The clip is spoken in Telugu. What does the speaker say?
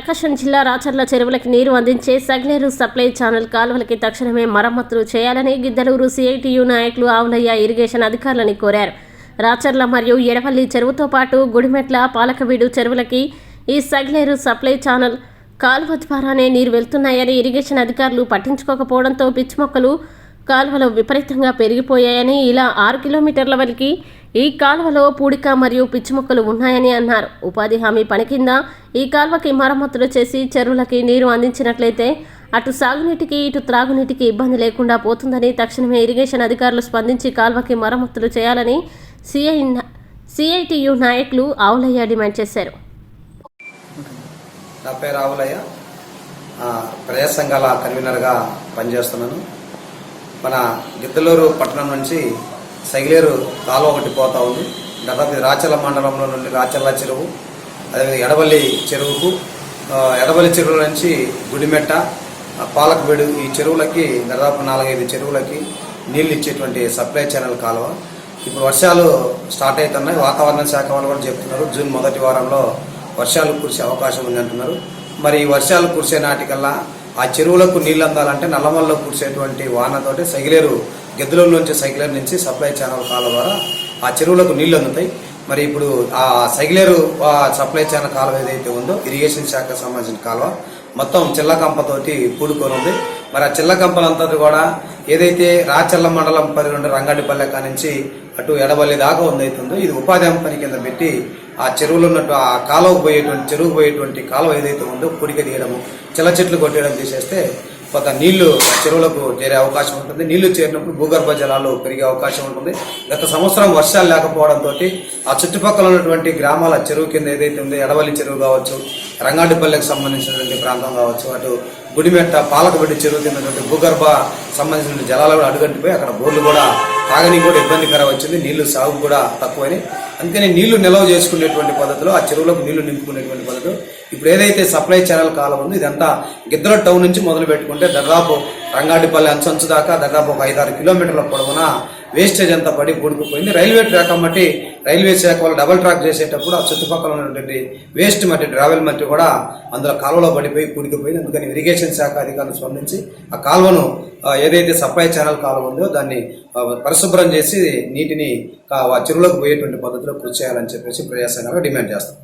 ప్రకాశం జిల్లా రాచర్ల చెరువులకు నీరు అందించే సగ్లేరు సప్లై ఛానల్ కాలువలకి తక్షణమే మరమ్మతులు చేయాలని గిద్దలూరు సిఐటియు నాయకులు ఆవులయ్య ఇరిగేషన్ అధికారులని కోరారు. రాచర్ల మరియు ఎడవల్లి చెరువుతో పాటు గుడిమెట్ల పాలకవీడు చెరువులకి ఈ సగ్లేరు సప్లై ఛానల్ కాలువ ద్వారానే నీరు వెళ్తున్నాయని ఇరిగేషన్ అధికారులు పట్టించుకోకపోవడంతో పిచ్చి మొక్కలు కాలువలు విపరీతంగా పెరిగిపోయాయని ఇలా ఆరు కిలోమీటర్ల వరకు ఈ కాలువలో పూడిక మరియు పిచ్చి మొక్కలు ఉన్నాయని అన్నారు. ఉపాధి హామీ పని కింద ఈ కాలువకి మరమ్మతులు చేసి చెరువులకి నీరు అందించినట్లయితే అటు సాగునీటికి ఇటు త్రాగునీటికి ఇబ్బంది లేకుండా పోతుందని తక్షణమే ఇరిగేషన్ అధికారులు స్పందించి కాలువకి మరమ్మతులు చేయాలని సిఐ సిఐటియు నాయకులు ఆవులయ్య డిమాండ్ చేశారు. నా పేరు ఆవులయ్య. ప్రజా సంఘాల కన్వీనర్గా పనిచేస్తున్నాను. మన గిద్దలూరు పట్టణం నుంచి సగిలేరు కాలువ ఒకటి పోతా ఉంది. దాదాపు రాచల మండలంలో నుండి రాచల్ల చెరువు అదేవిధంగా ఎడవల్లి చెరువుకు ఎడబల్లి ఎడవల్లి చెరువు నుంచి గుడిమెట్ట పాలకబేడు ఈ చెరువులకి దాదాపు నాలుగైదు చెరువులకి నీళ్ళు ఇచ్చేటువంటి సప్లై ఛానల్ కాలువ. ఇప్పుడు వర్షాలు స్టార్ట్ అవుతున్నాయి. వాతావరణ శాఖ వాళ్ళు కూడా చెప్తున్నారు. జూన్ మొదటి వారంలో వర్షాలు కురిసే అవకాశం ఉంది అంటున్నారు మరి ఈ వర్షాలు కురిసే నాటికల్లా ఆ చెరువులకు నీళ్ళు అందాలంటే నల్లమల్లో కురిసేటువంటి వానతోటి సైకిలేరు గెద్దుల నుంచి సైకిలేరు నుంచి సప్లై ఛానల్ కాల ద్వారా ఆ చెరువులకు నీళ్ళు అందుతాయి. మరి ఇప్పుడు ఆ సైకిలేరు ఆ సప్లై ఛానల్ కాలువ ఏదైతే ఉందో ఇరిగేషన్ శాఖకు సంబంధించిన కాలువ మొత్తం చిల్లకంపతోటి కూడుకొని ఉంది. మరి ఆ చిల్లకంపలంతా కూడా ఏదైతే రాచల్ల మండలం పరిగణ రంగాడిపల్లె కానించి అటు ఎడబల్లి దాకా ఉందైతుందో ఇది ఉపాధి హామీ పని కింద పెట్టి ఆ చెరువులో ఉన్నట్టు ఆ కాలువ పోయేటువంటి చెరువు పోయేటువంటి కాలువ ఏదైతే ఉందో పొడిక తీయడము చిల్ల చెట్లు కొట్టేయడం తీసేస్తే కొంత నీళ్ళు చెరువులకు చేరే అవకాశం ఉంటుంది. నీళ్ళు చేరినప్పుడు భూగర్భ జలాలు పెరిగే అవకాశం ఉంటుంది. గత సంవత్సరం వర్షాలు లేకపోవడంతో ఆ చుట్టుపక్కల ఉన్నటువంటి గ్రామాల చెరువు కింద ఏదైతే ఉందో ఎడవల్లి చెరువు కావచ్చు రంగాడిపల్లెకి సంబంధించినటువంటి ప్రాంతం కావచ్చు అటు గుడిమెట్ట పాలకబెడ్డి చెరువు కింద భూగర్భ సంబంధించిన జలాలు కూడా అడుగంటిపోయి అక్కడ బోర్లు కూడా తాగని కూడా ఇబ్బందికర వచ్చింది. నీళ్ళు సాగు కూడా తక్కువని అందుకని నీళ్ళు నిల్వ చేసుకునేటువంటి పద్ధతిలో ఆ చెరువులకు నీళ్ళు నింపుకునేటువంటి పద్ధతిలో ఇప్పుడు ఏదైతే సప్లై ఛానల్ కాలం ఉందో ఇదంతా గిద్దల టౌన్ నుంచి మొదలు పెట్టుకుంటే దాదాపు రంగాడిపల్లి అంచంచు దాకా దాదాపు ఒక ఐదారు కిలోమీటర్ల పొడవున వేస్టేజ్ అంతా పడి కూడుకుపోయింది. రైల్వే ట్రాక్ మట్టి రైల్వే శాఖ వాళ్ళు డబల్ ట్రాక్ చేసేటప్పుడు ఆ చుట్టుపక్కల ఉన్నటువంటి వేస్ట్ మట్టి ట్రావెల్ మట్టి కూడా అందులో కాలువలో పడిపోయి కూడికిపోయింది. అందుకని ఇరిగేషన్ శాఖ అధికారులు స్పందించి ఆ కాలువను ఏదైతే సప్లై ఛానల్ కాలువ ఉందో దాన్ని పరిశుభ్రం చేసి నీటిని ఆ చెరువులోకి పోయేటువంటి పద్ధతిలో కృషి చేయాలని చెప్పేసి ప్రజాసంఘాలు డిమాండ్ చేస్తాం